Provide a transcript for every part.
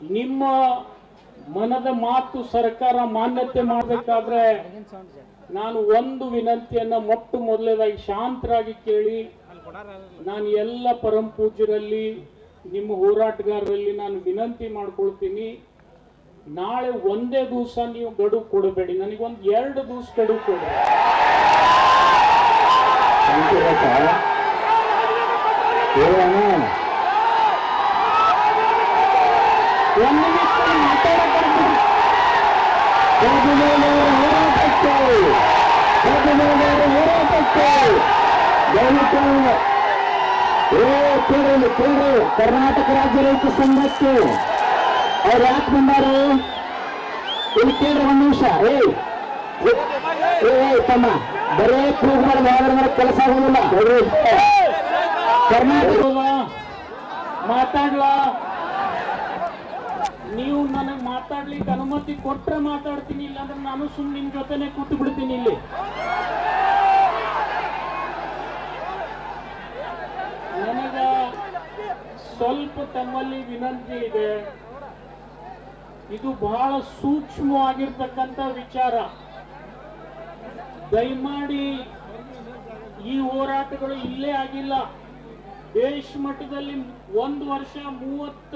ನಿಮ್ಮ ಮನದ ಮಾತು ಸರ್ಕಾರ ಮಾನ್ಯತೆ ಮಾಡಬೇಕಾದ್ರೆ ನಾನು ಒಂದು ವಿನಂತಿಯನ್ನ ಮೊಟ್ಟು ಮೊದಲೇದಾಗಿ ಶಾಂತರಾಗಿ ಕೇಳಿ, ನಾನು ಎಲ್ಲ ಪರಂ ಪೂಜ್ಯರಲ್ಲಿ, ನಿಮ್ಮ ಹೋರಾಟಗಾರರಲ್ಲಿ ನಾನು ವಿನಂತಿ ಮಾಡ್ಕೊಳ್ತೀನಿ. ನಾಳೆ ಒಂದೇ ದಿವಸ ನೀವು ಗಡುವು ಕೊಡಬೇಡಿ. ನನಗೊಂದು ಎರಡು ದಿವಸ ಗಡುವು ಕೊಡಿ. ಒಂದು ನಿಮಿಷ ಮಾತಾಡಬಾರ್ದು ಹೋರಾಟಕ್ಕೆ ಹೋರಾಟಕ್ಕೆ ದಯವಿಟ್ಟು ಕೇಳಿ ಕೇಳಿ ಕರ್ನಾಟಕ ರಾಜ್ಯ ರೈತ ಸಂಘಕ್ಕೆ ಅವ್ರು ಯಾಕೆ ಬಂದಾರು ಇಲ್ಲಿ ಕೇಳ್ರಿ ಒಂದು ನಿಮಿಷ ಏ ತಮ್ಮ ಬರೇ ಕೂಗ್ ಯಾವ್ದ್ರ ಮೇಲೆ ಕೆಲಸ ಆಗೋದಿಲ್ಲ. ಕರ್ನಾಟಕ ಮಾತಾಡ್ಲ ನೀವು ನನಗೆ ಮಾತಾಡ್ಲಿಕ್ಕೆ ಅನುಮತಿ ಕೊಟ್ಟರೆ ಮಾತಾಡ್ತೀನಿ, ಇಲ್ಲಾಂದ್ರೆ ನಾನು ಸುಮ್ಮನೆ ನಿಮ್ ಜೊತೆನೆ ಕೂತು ಬಿಡ್ತೀನಿ ಇಲ್ಲಿ. ನನಗ ಸ್ವಲ್ಪ ತಮ್ಮಲ್ಲಿ ವಿನಂತಿ ಇದೆ. ಇದು ಬಹಳ ಸೂಕ್ಷ್ಮವಾಗಿರ್ತಕ್ಕಂಥ ವಿಚಾರ. ದಯಮಾಡಿ ಈ ಹೋರಾಟಗಳು ಇಲ್ಲೇ ಆಗಿಲ್ಲ. ದೇಶ ಮಟ್ಟದಲ್ಲಿ ಒಂದು ವರ್ಷ ಮೂವತ್ತ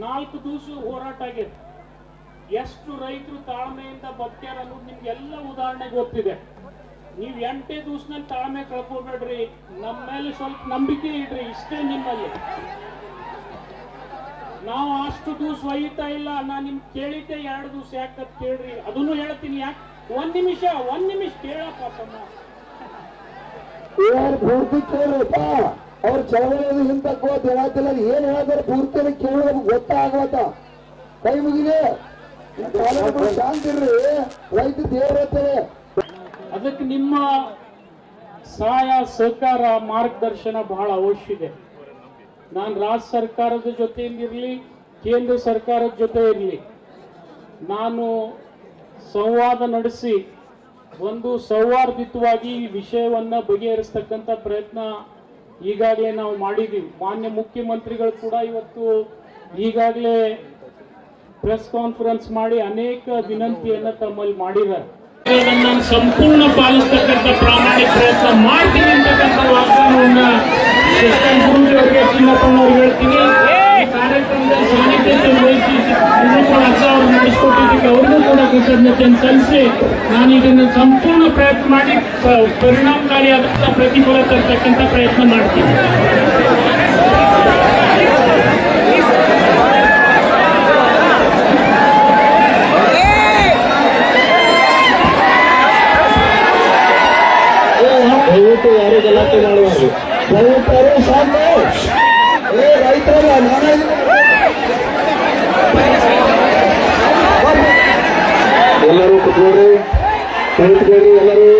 ನಾಲ್ಕು ದಿವಸ ಹೋರಾಟ ಆಗಿದೆ ಎಷ್ಟು ರೈತರು ತಾಳ್ಮೆಯಿಂದ ಬದುಕ್ಯಾರ ಅನ್ನೋದು ನಿಮ್ಗೆಲ್ಲ ಉದಾಹರಣೆ ಗೊತ್ತಿದೆ. ನೀವು ಎಂಟೇ ದಿವಸನಲ್ಲಿ ತಾಳ್ಮೆ ಕಳ್ಕೊಬೇಡ್ರಿ ನಮ್ಮ ಮೇಲೆ ಸ್ವಲ್ಪ ನಂಬಿಕೆ ಇಡ್ರಿ, ಇಷ್ಟೇ ನಿಮ್ಮಲ್ಲಿ. ನಾವು ಅಷ್ಟು ದಿವಸ ಒಯ್ತಾ ಇಲ್ಲ, ನಾನು ನಿಮ್ ಕೇಳಿದ್ದೆ ಎರಡು ದಿವಸ ಯಾಕಂತ ಕೇಳ್ರಿ, ಅದನ್ನು ಹೇಳ್ತೀನಿ ಯಾಕೆ? ಒಂದ್ ನಿಮಿಷ ಒಂದ್ ನಿಮಿಷ ಕೇಳಪ್ಪ ತಮ್ಮ. ಅವ್ರ ಚಳವಳಿಯಲ್ಲಿ ಹಿಂದಕ್ಕೆ ಹೋದ್ ಹೇಳತ್ತಿಲ್ಲ ಏನ್ ಹೇಳಿದ್ರೆ ಪೂರ್ತಿ ಕೇಳೋದು ಗೊತ್ತಾಗತ್ತ ಕೈ ಮುಗಿದೆ ತಾಲೂಕು ಶಾಂತಿ ಇರ್ರಿ. ರೈತ ದೇವ್ರ ಅದಕ್ಕೆ ನಿಮ್ಮ ಸಹಾಯ, ಸಹಕಾರ, ಮಾರ್ಗದರ್ಶನ ಬಹಳ ಅವಶ್ಯ ಇದೆ. ನಾನು ರಾಜ್ಯ ಸರ್ಕಾರದ ಜೊತೆಯಿಂದಿರಲಿ, ಕೇಂದ್ರ ಸರ್ಕಾರದ ಜೊತೆ ಇರಲಿ ನಾನು ಸಂವಾದ ನಡೆಸಿ, ಒಂದು ಸೌಹಾರ್ದಿತವಾಗಿ ಈ ವಿಷಯವನ್ನ ಬಗೆಹರಿಸ್ತಕ್ಕಂಥ ಪ್ರಯತ್ನ ಈಗಾಗಲೇ ನಾವು ಮಾಡಿದ್ದೀವಿ. ಮಾನ್ಯ ಮುಖ್ಯಮಂತ್ರಿಗಳು ಕೂಡ ಇವತ್ತು ಈಗಾಗಲೇ ಪ್ರೆಸ್ ಕಾನ್ಫರೆನ್ಸ್ ಮಾಡಿ ಅನೇಕ ವಿನಂತಿಯನ್ನು ತಮ್ಮಲ್ಲಿ ಮಾಡಿದ್ದಾರೆ. ಸಂಪೂರ್ಣ ಪಾಲಿಸ್ತಕ್ಕಂಥ ಪ್ರಾಮಾಣಿಕ ಪ್ರಯತ್ನ ಮಾಡ್ತೀನಿ ಅಂತಕ್ಕಂಥ ವಾಗ್ದಾನವನ್ನು ಹೇಳ್ತೀನಿ. ಕೃತಜ್ಞತೆಯನ್ನು ಸಲ್ಲಿಸಿ ನಾನು ಇದನ್ನು ಸಂಪೂರ್ಣ ಪ್ರಯತ್ನ ಮಾಡಿ ಪರಿಣಾಮಕಾರಿಯಾದಂಥ ಪ್ರತಿಫಲ ತರ್ತಕ್ಕಂಥ ಪ್ರಯತ್ನ ಮಾಡ್ತೀನಿ. ಯಾರು ಗಲಾಟೆ ಯಾರು ರೈತರಲ್ಲ ನಾನೇ ಎಲ್ಲರೂ ಕುತ್ಕೊಳ್ರಿ ಕುಳಿತುಕೊಳ್ಳಿ ಎಲ್ಲರೂ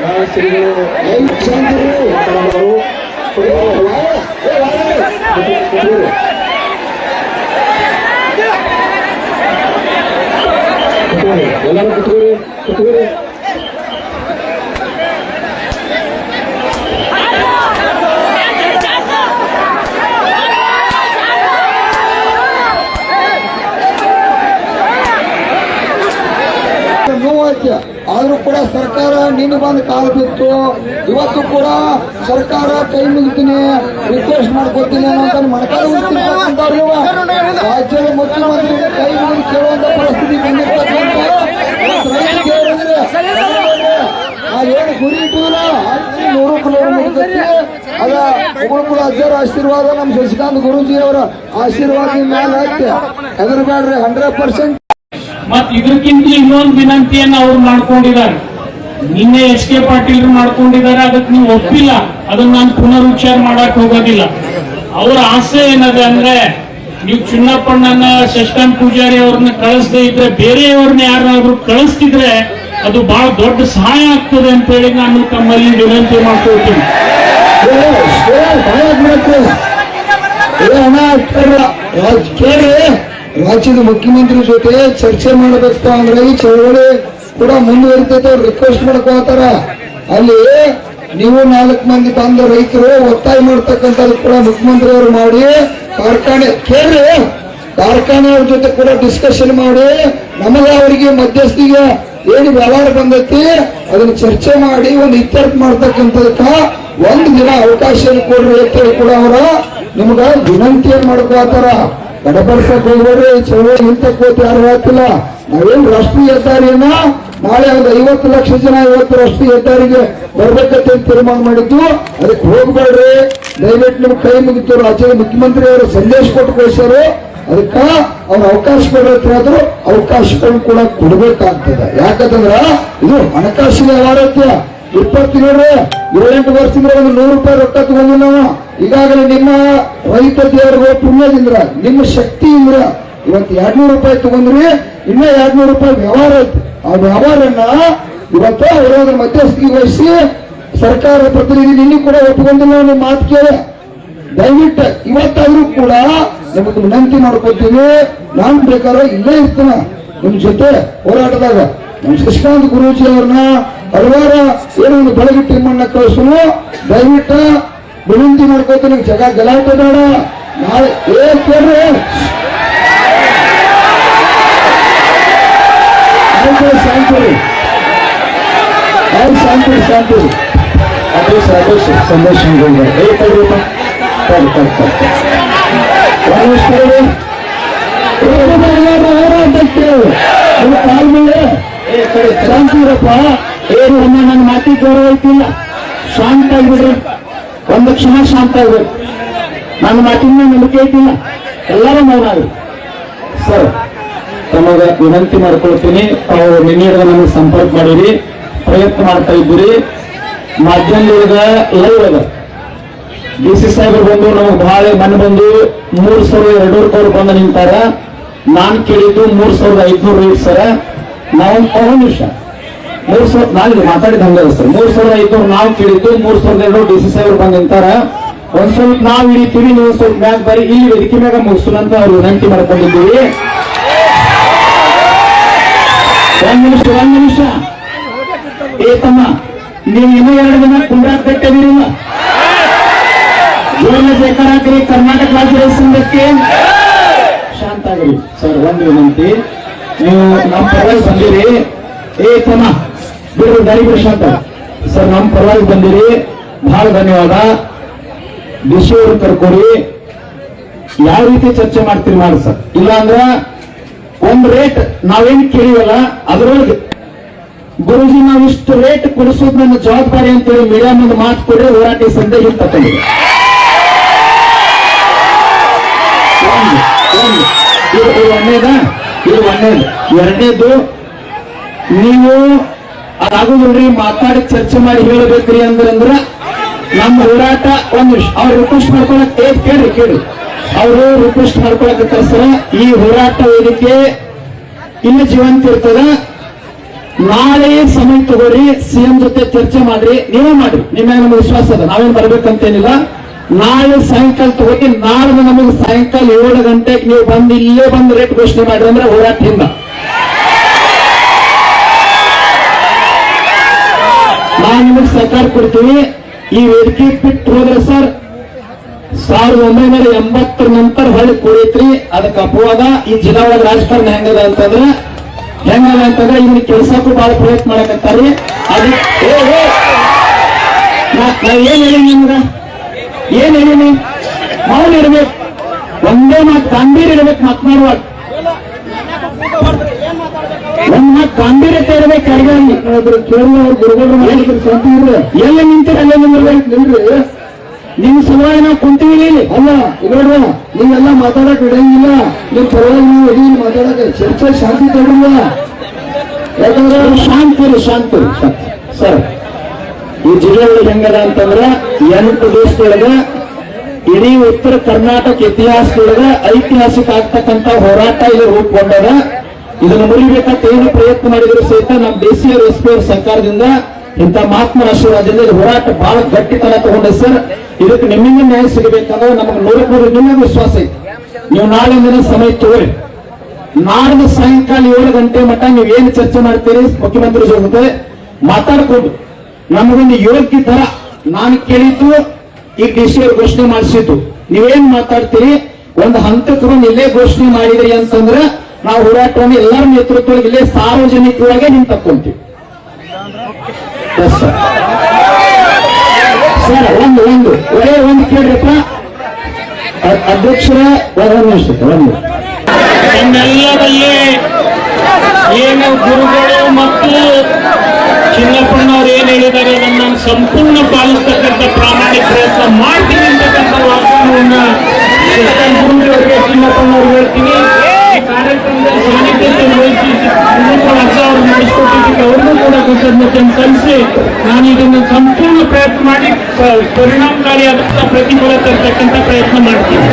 ಆ, ಶ್ರೀಗಳು ನಿನ್ನೆ ಬಂದು ಕಾಲು ಬಿತ್ತು. ಇವತ್ತು ಕೂಡ ಸರ್ಕಾರ ಕೈ ಮುಗಿತೀನಿ. ರಿಕ್ವೆಸ್ಟ್ ಮಾಡ್ಕೊತೀನಿ ಅಂತ ಮಣಕಾಲ. ರಾಜ್ಯದ ಮುಖ್ಯಮಂತ್ರಿ ಕೈ ಮುಗಿದು ಕೇಳುವಂತ ಪರಿಸ್ಥಿತಿ ಏನು ಗುರಿ ಇಟ್ಟಿಲ್ಲ ನೂರು ಕಿಲೋಮೀಟರ್ ಅದ ಮುಗುಳ್ಕುಳ ಅಜ್ಜರ ಆಶೀರ್ವಾದ ನಮ್ಮ ಶಶಿಕಾಂತ್ ಗುರುಜಿ ಅವರ ಆಶೀರ್ವಾದ ಮೇಲೆ ಐತೆ. ಹೆದರ್ಬೇಡ್ರಿ ಹಂಡ್ರೆಡ್ ಪರ್ಸೆಂಟ್ ಮತ್ ಇದಕ್ಕಿಂತ ಇನ್ನೊಂದು ವಿನಂತಿಯನ್ನು ಅವ್ರು ಮಾಡ್ಕೊಂಡಿದ್ದಾರೆ. ನಿನ್ನೆ ಎಸ್ ಕೆ ಪಾಟೀಲ್ ಮಾಡ್ಕೊಂಡಿದ್ದಾರೆ, ಅದಕ್ಕೆ ನೀವು ಒಪ್ಪಿಲ್ಲ. ಅದನ್ನ ನಾನು ಪುನರುಚ್ಚಾರ ಮಾಡಕ್ ಹೋಗೋದಿಲ್ಲ. ಅವ್ರ ಆಸೆ ಏನದೆ ಅಂದ್ರೆ, ನೀವು ಚಿನ್ನಪ್ಪಣ್ಣನ ಶಶಿಕಾಂತ್ ಪೂಜಾರಿ ಅವ್ರನ್ನ ಕಳಿಸದೇ ಇದ್ರೆ, ಬೇರೆಯವ್ರನ್ನ ಯಾರಾದ್ರೂ ಕಳಿಸ್ತಿದ್ರೆ ಅದು ಬಹಳ ದೊಡ್ಡ ಸಹಾಯ ಆಗ್ತದೆ ಅಂತ ಹೇಳಿ ನಾನು ತಮ್ಮಲ್ಲಿ ವಿನಂತಿ ಮಾಡ್ಕೊಳ್ತೀನಿ. ಕೇಳಿ ರಾಜ್ಯದ ಮುಖ್ಯಮಂತ್ರಿ ಜೊತೆ ಚರ್ಚೆ ಮಾಡಬೇಕು ಅಂದ್ರೆ ಚಳವಳಿ ಕೂಡ ಮುಂದುವರಿತೈತೆ, ಅವ್ರು ರಿಕ್ವೆಸ್ಟ್ ಮಾಡ್ಕೋತಾರ ಅಲ್ಲಿ ನೀವು ನಾಲ್ಕು ಮಂದಿ ಬಂದ ರೈತರು ಒತ್ತಾಯ ಮಾಡ್ತಕ್ಕಂಥದ್ದು ಕೂಡ ಮುಖ್ಯಮಂತ್ರಿ ಅವರು ಮಾಡಿ, ಕಾರ್ಖಾನೆ ಕೇಳ್ರಿ. ಕಾರ್ಖಾನೆಯವ್ರ ಜೊತೆ ಕೂಡ ಡಿಸ್ಕಷನ್ ಮಾಡಿ, ನಮಗೆ ಅವರಿಗೆ ಮಧ್ಯಸ್ಥಿಗೆ ಏನು ವ್ಯವಹಾರ ಬಂದೈತಿ, ಅದನ್ನ ಚರ್ಚೆ ಮಾಡಿ, ಒಂದು ಇತ್ಯರ್ಥ ಮಾಡ್ತಕ್ಕಂಥದಕ್ಕ ಒಂದು ದಿನ ಅವಕಾಶ ಕೊಡ್ರಿ ಅಂತ ಹೇಳಿ ಕೂಡ ಅವರ ನಿಮ್ಗ ವಿನಂತಿಯನ್ನು ಮಾಡ್ಕೋತಾರ ಗಡಬಡ್ಸಕ್ ಹೋಗ್ಬೇಡ್ರಿ ಚಳವಳಿ ಇಂತ ಯಾರು ಹೇಳ್ತಿಲ್ಲ. ನಾವೇನು ರಾಷ್ಟ್ರೀಯ ಹೆದ್ದಾರಿಯನ್ನ ನಾಳೆ ಒಂದು ಐವತ್ತು ಲಕ್ಷ ಜನ ಐವತ್ತು ರಾಷ್ಟ್ರೀಯ ಹೆದ್ದಾರಿಗೆ ಬರ್ಬೇಕಂತ ತೀರ್ಮಾನ ಮಾಡಿದ್ದು, ಅದಕ್ಕೆ ಹೋಗ್ಬೇಡ್ರಿ. ದಯವಿಟ್ಟು ನಿಮ್ ಕೈ ಮುಗಿತು. ರಾಜ್ಯದ ಮುಖ್ಯಮಂತ್ರಿ ಅವರು ಸಂದೇಶ ಕೊಟ್ಟು ಕಳಿಸ್ಯಾರು. ಅದಕ್ಕ ಅವ್ರ ಅವಕಾಶ ಕೊಡೋದ್ರಾದ್ರೂ ಅವಕಾಶಗಳನ್ನು ಕೂಡ ಕೊಡ್ಬೇಕಾಗ್ತದೆ. ಯಾಕಂತಂದ್ರ, ಇದು ಹಣಕಾಸಿನ ವ್ಯವಹಾರತ್ಯ ಇಪ್ಪತ್ತೇಳು ಏಳೆಂಟು ವರ್ಷದಿಂದ ಒಂದು ನೂರು ರೂಪಾಯಿ ರೊಕ್ಕ ತಗೊಂಡು ನಾವು. ಈಗಾಗಲೇ ನಿಮ್ಮ ರೈತ ದೇವರಿಗೆ ಪುಣ್ಯದಿಂದ, ನಿಮ್ಮ ಶಕ್ತಿಯಿಂದ ಇವತ್ತು ಎರಡ್ನೂರು ರೂಪಾಯಿ ತಗೊಂಡ್ರಿ ಇನ್ನ ಎರಡ್ನೂರು ರೂಪಾಯಿ ವ್ಯವಹಾರ ಐತಿ. ಆ ವ್ಯವಹಾರನ್ನ ಇವತ್ತು ಅವರ ಮಧ್ಯಸ್ಥಿಗೆ ವಹಿಸಿ ಸರ್ಕಾರ ಪ್ರತಿನಿಧಿ ನಿನ್ನೆ ಕೂಡ ಒಪ್ಪಿಕೊಂಡಿಲ್ಲ ನಿಮ್ಮ ಮಾತು ಕೇಳಿ. ದಯವಿಟ್ಟು ಇವತ್ತಾದ್ರೂ ಕೂಡ ನಿಮಗೆ ವಿನಂತಿ ಮಾಡ್ಕೊತೀವಿ ನಾನು ಬೇಕಾದ್ರೆ ಇಲ್ಲೇ ಇರ್ತೀನ. ನಿಮ್ ಜೊತೆ ಹೋರಾಟದಾಗ ನಮ್ ಶಶಿಕಾಂತ್ ಗುರೂಜಿ ಅವ್ರನ್ನ ಹಲವಾರು ಏನೋ ಒಂದು ಬೆಳಗ್ಗೆ ಟೀಮನ್ನ ಕಳಿಸಲು ದಯವಿಟ್ಟು ವಿನಂತಿ ಮಾಡ್ಕೊತೀನಿ. ಜಗ ಗಲಾಟೆ ಬೇಡ. ನಾಳೆ ಏ ಕೇಳ್ರಿ? ಶಾಂತಿ ಆಯ್ತು ಶಾಂತಿ ಶಾಂತಿ ಅದೇಶ ಅದೇಶ ಸಂದೇಶ ಶಾಂತಿ ಇರಪ್ಪ ಏನು ಒಮ್ಮೆ ನನ್ನ ಮಾತಿಗೆ ಗೌರವ ಐತಿಲ್ಲ ಶಾಂತ ಆಗಿಬಿಡ್ರಿ ಒಂದು ಕ್ಷಣ ಶಾಂತ ಆಗ್ಬೇಕು ನನ್ನ ಮಾತಿನ ನಂಬಿಕೆ ಐತಿಲ್ಲ ಎಲ್ಲರೂ ಮೌನ ಸರ್ ತಮಗ ವಿನಂತಿ ಮಾಡ್ಕೊಳ್ತೀನಿ. ತಾವು ನಿನ್ನೆ ನಮಗೆ ಸಂಪರ್ಕ ಮಾಡಿರಿ, ಪ್ರಯತ್ನ ಮಾಡ್ತಾ ಇದ್ದೀರಿ. ಮಾಧ್ಯಮದ ಲೈವ್ ಅದ ಡಿ ಸಿ ಸಾಹೇಬರು ಬಂದು ನಮಗೆ ಬಹಳ ಮನೆ ಬಂದು ಮೂರ್ ಸಾವಿರದ ಎರಡೂರು ಸಾವಿರ ಬಂದು ನಿಂತಾರ. ನಾನ್ ಕೇಳಿದ್ದು ಮೂರ್ ಸಾವಿರದ ಐದ್ನೂರು ರೇಟ್ ಸರ. ನಾವು ಒಂದು ನಿಮಿಷ ಮೂರ್ ಸಾವಿರ ನಾನು ಮಾತಾಡಿದ ಹಂಗ ಸರ್. ಮೂರ್ ಸಾವಿರದ ಐದ್ನೂರು ನಾವು ಕೇಳಿದ್ದು, ಮೂರ್ ಸಾವಿರದ ಎರಡು ಡಿ ಸಿ ಸಾಹೇಬರು ಬಂದು ನಿಂತಾರ. ಒಂದ್ ಸ್ವಲ್ಪ ನಾವು ಹಿಡಿತೀವಿ ನೀವು ಸ್ವಲ್ಪ ಮ್ಯಾಗ ಬರೀ ಇಲ್ಲಿ ವೇದಿಕೆ ಮ್ಯಾಗ ಮುಗಿಸು ಅಂತ ಅವ್ರು ವಿನಂತಿ ಮಾಡ್ಕೊಂಡಿದ್ದೀವಿ. ಒಂದ್ ನಿಮಿಷ ಒಂದ್ ನಿಮಿಷ ಏ ತಮ್ಮ, ನೀವು ಇನ್ನೂ ಎರಡು ದಿನ ಕುಂಡ್ರಾಕ್ ಕಟ್ಟಿದಿರಿಲ್ಲ ಜೋರ್ನ ಬೇಕಾರಾಗ್ರಿ ಕರ್ನಾಟಕ ರಾಜ್ಯ ಶಾಂತ ಆಗಿರಿ ಸರ್, ಒಂದು ವಿನಂತಿ. ನೀವು ನಮ್ಮ ಪರವಾಗಿ ಬಂದಿರಿ. ಏ ತಮ್ಮ, ಬಿಡು ಬಿಡಿ ಶಾಂತ ಸರ್, ನಮ್ಮ ಪರವಾಗಿ ಬಂದಿರಿ. ಬಹಳ ಧನ್ಯವಾದ. ದಿಶೆಯವರು ಕರ್ಕೊಡಿ. ಯಾವ ರೀತಿ ಚರ್ಚೆ ಮಾಡ್ತೀರಿ ಮಾಡಿ ಸರ್. ಇಲ್ಲ ಅಂದ್ರ ಒಂದ್ ರೇಟ್ ನಾವೇನ್ ಕೇಳಿವಲ್ಲ, ಅದರೊಳಗೆ ಗುರುಜಿ ನಾವು ಇಷ್ಟು ರೇಟ್ ಕೊಡಿಸೋದು ನನ್ನ ಜವಾಬ್ದಾರಿ ಅಂತೇಳಿ ಮೀಡಿಯಾ ಮುಂದೆ ಮಾತು ಕೊಡಿ ಹೋರಾಟ ಸಂದೇಹ ತಗೊಂಡಿದೆ ಎರಡನೇದು, ನೀವು ಅದಾಗುದಿಲ್ರಿ ಮಾತಾಡಿ, ಚರ್ಚೆ ಮಾಡಿ ಹೇಳಬೇಕ್ರಿ ಅಂದ್ರ ನಮ್ಮ ಹೋರಾಟ ಒಂದ್ ಅವ್ರ ರಿಕ್ವೆಸ್ಟ್ ಮಾಡ್ಕೊಳಕ್ ಕೇಳ್ರಿ ಕೇಳಿ ಅವರು ರಿಕ್ವೆಸ್ಟ್ ಮಾಡ್ಕೊಳಕತ್ತಾರ ಸರ್. ಈ ಹೋರಾಟ ವೇದಿಕೆ ಇಲ್ಲಿ ಜೀವಂತ ಇರ್ತದ. ನಾಳೆ ಸಮಯ ತಗೋರಿ, ಸಿಎಂ ಜೊತೆ ಚರ್ಚೆ ಮಾಡ್ರಿ. ನೀವೇ ಮಾಡ್ರಿ. ನಮ್ಗೆ ನಮಗೆ ವಿಶ್ವಾಸ ಅದ. ನಾವೇನ್ ಬರ್ಬೇಕಂತೇನಿಲ್ಲ. ನಾಳೆ ಸಾಯಂಕಾಲ ತಗೋರಿ. ನಾಳೆ ನಮಗೆ ಸಾಯಂಕಾಲ ಏಳು ಗಂಟೆಗೆ ನೀವು ಬಂದು ಇಲ್ಲೇ ಬಂದು ರೇಟ್ ಘೋಷಣೆ ಮಾಡ್ರಿ ಅಂದ್ರೆ ಹೋರಾಟದಿಂದ. ನಾವು ನಿಮಗೆ ಸರ್ಕಾರ ಕೊಡ್ತೀವಿ ಈ ವೇದಿಕೆ ಬಿಟ್ಟು ಹೋದ್ರೆ ಸರ್ ಸಾವಿರದ ಒಂಬೈನೂರ ಎಂಬತ್ತರ ನಂತರ ಹೊಳ್ಳಿ ಕುಡಿತ್ರಿ ಅದಕ್ಕೆ ಅಪವಾದ. ಈ ಜಿಲ್ಲಾ ಒಳಗೆ ರಾಜಕಾರಣ ಹೆಂಗದ ಅಂತಂದ್ರ ಹೆಂಗದ ಅಂತಂದ್ರೆ ಇಲ್ಲಿ ಕೆಲ್ಸಕ್ಕೂ ಬಹಳ ಪ್ರಯತ್ನ ಮಾಡಕತ್ತಾರಿ. ಅದು ನಾ- ಏನ್ ಹೇಳಿ ನಿಮ್ಗ? ಏನ್ ಹೇಳಿನಿ? ಮೌನ ಇರ್ಬೇಕು. ಒಂದೇ ಮಾತು ಗಾಂಭೀರ್ಯ ಇರ್ಬೇಕು ಮಾತನಾಡುವಾಗ. ಒಂದ್ ಮಾತು ಗಾಂಭೀರ್ಯತೆ ಇರ್ಬೇಕು ಅಡಿಗೆ ಕೇರಳ ಗುರುಗಳು ಶಾಂತಿ ಇರ್ಲಿ ಎಲ್ಲಿ ನಿಂತಿರ ಅಲ್ಲೇ ನಿಂದಿರ್ಬೇಕು ನಿಲ್ರಿ ನಿಮ್ ಸಲುವಾಗಿ ನಾವು ಕುಂತೀವಿ ಅಲ್ಲ ನೋಡ್ರ ನೀವೆಲ್ಲ ಮಾತಾಡಕ್ ಇಡಂಗಿಲ್ಲ ನಿಮ್ ಪರವಾಗಿ ನೀವು ಇಡೀ ಮಾತಾಡಕ್ ಚರ್ಚೆ ಶಾಂತಿ ತಗೊಂಡಿಲ್ಲ ಯಾಕಂದ್ರೆ ಶಾಂತಿ ರೀ ಶಾಂತಿ. ಸರ್ ಈ ಜಿಲ್ಲೆಯಲ್ಲಿ ಹೆಂಗದ ಅಂತಂದ್ರೆ ಎಂಟು ದಿವಸದೊಳಗ ಇಡೀ ಉತ್ತರ ಕರ್ನಾಟಕ ಇತಿಹಾಸದೊಳಗ ಐತಿಹಾಸಿಕ ಆಗ್ತಕ್ಕಂತ ಹೋರಾಟ ಇಲ್ಲಿ ರೂಪುಗೊಂಡದ. ಇದನ್ನು ಮುರಿಬೇಕಂತ ಏನು ಪ್ರಯತ್ನ ಮಾಡಿದ್ರು ಸಹಿತ ನಮ್ಮ ಸಿ ಎಸ್ ಸರ್ಕಾರದಿಂದ ಇಂಥ ಮಹಾತ್ಮ ಇದು ಹೋರಾಟ ಬಹಳ ಗಟ್ಟಿತನ ತಗೊಂಡೆ ಸರ್. ಇದಕ್ಕೆ ನಿಮ್ಮಿಂದ ನ್ಯಾಯ ಸಿಗಬೇಕಂದ್ರೆ ನಮಗೆ ನೂರಕ್ಕೆ ನೂರು ನಿಮ್ಮ ವಿಶ್ವಾಸ ಐತಿ. ನೀವು ನಾಳೆ ದಿನ ಸಮಯ ತಗೊಳ್ಳಿ ನಾಡಿದ ಸಾಯಂಕಾಲ ಏಳು ಗಂಟೆ ಮಟ್ಟ ನೀವು ಏನು ಚರ್ಚೆ ಮಾಡ್ತೀರಿ, ಮುಖ್ಯಮಂತ್ರಿ ಜೊತೆ ಮಾತಾಡ್ಕೊಂಡು ನಮಗೊಂದು ಯೋಗ್ಯ ತರ ನಾನು ಕೇಳಿದ್ದು, ಈ ಡಿ ಸಿ ಅವ್ರು ಘೋಷಣೆ ಮಾಡಿಸಿದ್ದು. ನೀವೇನ್ ಮಾತಾಡ್ತೀರಿ? ಒಂದು ಹಂತಕರು ಇಲ್ಲೇ ಘೋಷಣೆ ಮಾಡಿದ್ರಿ ಅಂತಂದ್ರೆ ನಾವು ಹೋರಾಟವನ್ನು ಎಲ್ಲರ ನೇತೃತ್ವ ಇಲ್ಲೇ ಸಾರ್ವಜನಿಕವಾಗಿ ನಿಮ್ ತಕ್ಕೊಂತೀವಿ ಸರ್, ಒಂದು ಒಂದು. ಒಳ್ಳೆ ಒಂದು ಕೇಳ್ರಪ್ಪ. ಅಧ್ಯಕ್ಷರ ಒಂದು ಒಂದು. ಏನು ಗುರುಗಳು ಮತ್ತು ಚಿನ್ನಪ್ಪಣ್ಣವ್ರು ಏನ್ ಹೇಳಿದ್ದಾರೆ? ಅದನ್ನ ನಾನು ಸಂಪೂರ್ಣ ಪಾಲಿಸ್ತಕ್ಕಂಥ ಪ್ರಾಮಾಣಿಕ ಪ್ರಯತ್ನ ಮಾಡ್ತೀನಿ ಅಂತಕ್ಕಂಥ ವಾಗ್ದಾನವನ್ನ ಗುರುಗಳಿಗೆ ಚಿನ್ನಪ್ಪಣ್ಣವ್ರು ಹೇಳ್ತೀನಿ. ಕಾರ್ಯಕ್ರಮದಲ್ಲಿ ಕಾರ್ಯಕ್ರಮದ ಸಾನ್ನಿಧ್ಯತೆ ವಹಿಸಿ ಅವ್ರು ಅವ್ರಿಗೂ ಕೂಡ ಕೃತಜ್ಞತೆಯನ್ನು ಸಲ್ಲಿಸಿ ನಾನು ಇದನ್ನು ಸಂಪೂರ್ಣ ಪ್ರಯತ್ನ ಮಾಡಿ ಪರಿಣಾಮಕಾರಿಯಾದಂತಹ ಪ್ರತಿಫಲ ತರತಕ್ಕಂಥ ಪ್ರಯತ್ನ ಮಾಡ್ತೀನಿ.